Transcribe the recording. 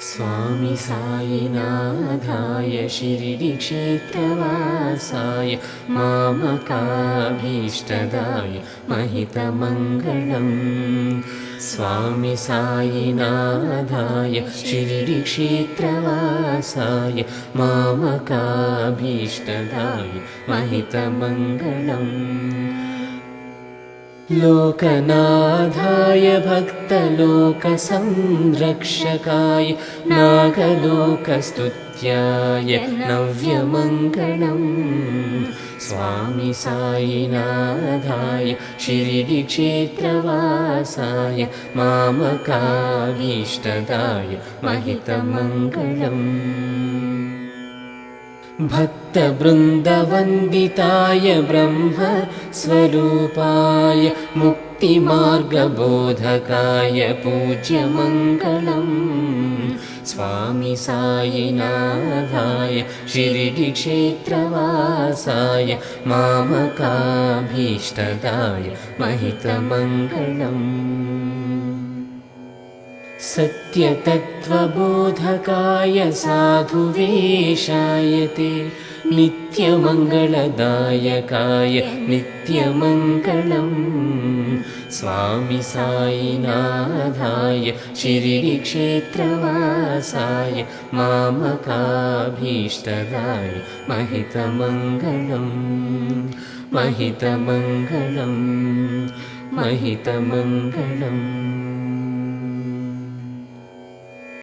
स्वामि सायिनाथाय शिरिडिक्षेत्रवासाय मामकाभीष्टदाय महितमङ्गलम्। स्वामि सायिनाथाय शिरिडिक्षेत्रवासाय मामकाभीष्टदाय महितमङ्गलम् लोकनाथाय भक्तलोकसंरक्षकाय नागलोकस्तुत्याय नव्यमङ्गलम्। स्वामि सायिनाथाय शिरिडिक्षेत्रवासाय मामकाभीष्टदाय महितमङ्गलम् भक्तवृन्दवन्दिताय ब्रह्म स्वरूपाय मुक्तिमार्गबोधकाय पूज्यमङ्गलम्। स्वामि सायिनाथाय शिरिडिक्षेत्रवासाय मामकाभीष्टदाय महितमङ्गलम् सत्यतत्त्वबोधकाय साधुवेशाय ते नित्यमङ्गलदायकाय नित्यमङ्गलम् स्वामि सायिनाथाय शिरिडिक्षेत्रवासाय मामकाभीष्टदाय महितमङ्गलम् महितमङ्गलम् महितमङ्गलम्